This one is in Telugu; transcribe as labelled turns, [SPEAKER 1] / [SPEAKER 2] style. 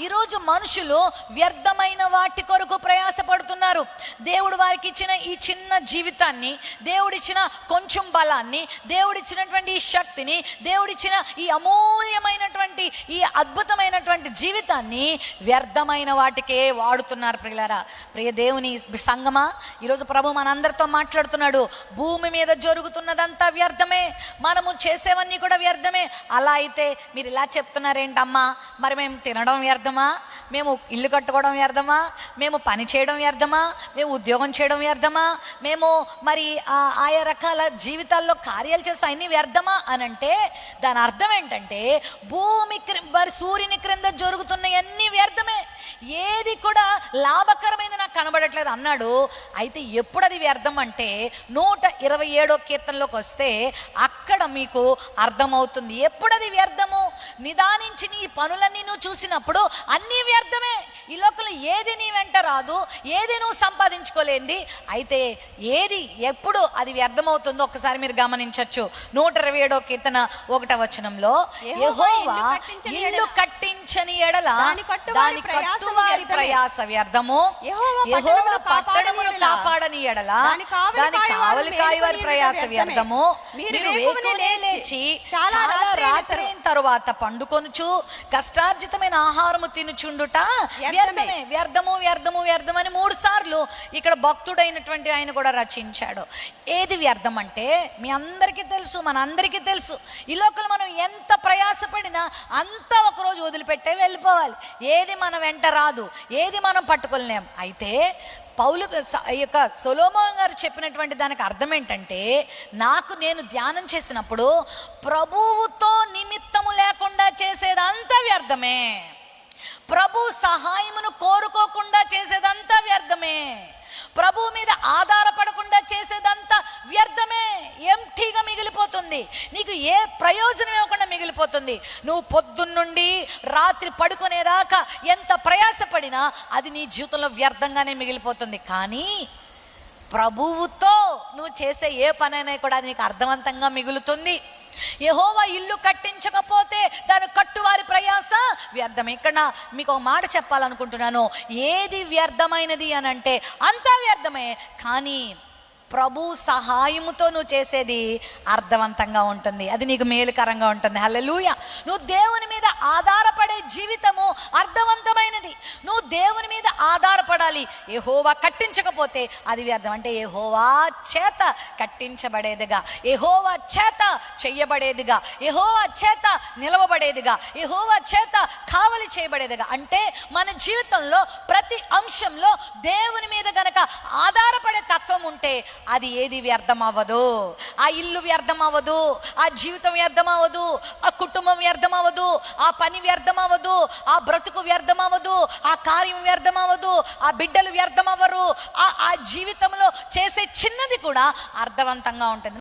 [SPEAKER 1] ఈరోజు మనుషులు వ్యర్థమైన వాటి కొరకు ప్రయాసపడుతున్నారు. దేవుడు వారికి ఇచ్చిన ఈ చిన్న జీవితాన్ని దేవుడిచ్చిన కొంచెం బలాన్ని దేవుడిచ్చినటువంటి ఈ శక్తిని దేవుడిచ్చిన ఈ అమూల్యమైనటువంటి ఈ అద్భుతమైన అద్భుతమైనటువంటి జీవితాన్ని వ్యర్థమైన వాటికే వాడుతున్నారు ప్రియులారా. ప్రియ దేవుని సంగమా ఈరోజు ప్రభు మనందరితో మాట్లాడుతున్నాడు. భూమి మీద జరుగుతున్నదంతా వ్యర్థమే. మనము చేసేవన్నీ కూడా వ్యర్థమే. అలా అయితే మీరు ఇలా చెప్తున్నారేంటమ్మా? మరి మేము తినడం వ్యర్థమా? మేము ఇల్లు కట్టుకోవడం వ్యర్థమా? మేము పని చేయడం వ్యర్థమా? మేము ఉద్యోగం చేయడం వ్యర్థమా? మేము మరి ఆ- ఆయా రకాల జీవితాల్లో కార్యాలు చేస్తే అన్ని వ్యర్థమా? అని అంటే దాని అర్థం ఏంటంటే భూమి మరి సూర్యుని క్రింద జరుగుతున్నవన్నీ వ్యర్థమే. ఏది కూడా లాభకరమైనది నాకు కనబడట్లేదు అన్నాడు. అయితే ఎప్పుడు అది వ్యర్థం అంటే నూట ఇరవై ఏడో కీర్తనలోకి వస్తే అక్కడ మీకు అర్థమవుతుంది. ఎప్పుడు అది వ్యర్థము? నిదానించి నీ పనులన్నీ నువ్వు చూసినప్పుడు అన్నీ వ్యర్థమే ఈ లోకంలో ఏది నీ వెంట రాదు ఏది నువ్వు సంపాదించుకోలేంది అయితే ఏది ఎప్పుడు అది వ్యర్థమవుతుందో ఒకసారి మీరు గమనించవచ్చు నూట ఇరవై ఏడో కీర్తన ఒకట వచనంలో
[SPEAKER 2] ఇల్లు కట్టించని ఎడల దాని కట్టువారి.
[SPEAKER 1] ప్రయాస వ్యర్థము
[SPEAKER 2] పట్టణమును కాపాడని ఎడల దాని కావలి కాయవారు
[SPEAKER 1] ప్రయాస
[SPEAKER 2] వ్యర్థమే. మీరు లేచి చాలా రాత్రి అయిన
[SPEAKER 1] రాత్రి అయిన తరువాత పండుకొనుచు కష్టార్జితమైన ఆహారము తినుచుండుట
[SPEAKER 2] వ్యర్థమే.
[SPEAKER 1] వ్యర్థమే. వ్యర్థము వ్యర్థము వ్యర్థమని మూడు సార్లు ఇక్కడ భక్తుడైనటువంటి ఆయన కూడా రచించాడు. ఏది వ్యర్థం అంటే మీ అందరికీ తెలుసు మన అందరికీ తెలుసు ఈ లోకల్ మనం ఎంత ప్రయాసపడినా అంతా ఒకరోజు వదిలిపెట్టే వెళ్ళిపోవాలి. ఏది మన వెంట రాదు ఏది మనం పట్టుకోలేం. అయితే పౌలు యొక్క సొలోమోన్ గారు చెప్పినటువంటి దానికి అర్థం ఏంటంటే నాకు నేను ధ్యానం చేసినప్పుడు ప్రభువుతో లేకుండా చేసేదంతా వ్యర్థమే. ప్రభు సహాయమును కోరుకోకుండా చేసేదంతా వ్యర్థమే. ప్రభు మీద ఆధారపడకుండా చేసేదంతా వ్యర్థమే. ఎంటీగా మిగిలిపోతుంది. నీకు ఏ ప్రయోజనం ఇవ్వకుండా మిగిలిపోతుంది. నువ్వు పొద్దున్నుండి రాత్రి పడుకునేదాకా ఎంత ప్రయాసపడినా అది నీ జీవితంలో వ్యర్థంగానే మిగిలిపోతుంది. కానీ ప్రభువుతో నువ్వు చేసే ఏ పనైనా కూడా నీకు అర్థవంతంగా మిగులుతుంది. ఎహోవా ఇల్లు కట్టించక దాని కట్టువారి ప్రయాస? వ్యర్థం. ఇక్కడ మీకు ఒక మాట చెప్పాలనుకుంటున్నాను. ఏది వ్యర్థమైనది అని అంటే అంతా వ్యర్థమే. కానీ ప్రభు సహాయముతో నువ్వు చేసేది అర్థవంతంగా ఉంటుంది. అది నీకు మేలుకరంగా ఉంటుంది. హల్లెలూయ. నువ్వు దేవుని మీద ఆధారపడే జీవితము అర్థవంతమైనది. నువ్వు దేవుని మీద ఆధారపడాలి. ఏహోవా కట్టించకపోతే అది వ్యర్థం. అంటే ఏహోవా చేత కట్టించబడేదిగా. ఏహోవా చేత చెయ్యబడేదిగా. ఏహోవా చేత నిలవబడేదిగా. ఏహోవా చేత కావలి చేయబడేదిగా. అంటే మన జీవితంలో ప్రతి అంశంలో దేవుని మీద గనక ఆధారపడే తత్వం ఉంటే అది ఏది వ్యర్థం అవ్వదు ఆ ఇల్లు వ్యర్థం అవ్వదు ఆ జీవితం వ్యర్థం అవ్వదు ఆ కుటుంబం వ్యర్థం అవ్వదు ఆ పని వ్యర్థం అవ్వదు ఆ బ్రతుకు వ్యర్థం అవ్వదు ఆ కార్యం వ్యర్థం అవ్వదు ఆ బిడ్డలు వ్యర్థమవ్వరు ఆ ఆ జీవితంలో చేసే చిన్నది కూడా అర్థవంతంగా ఉంటుంది.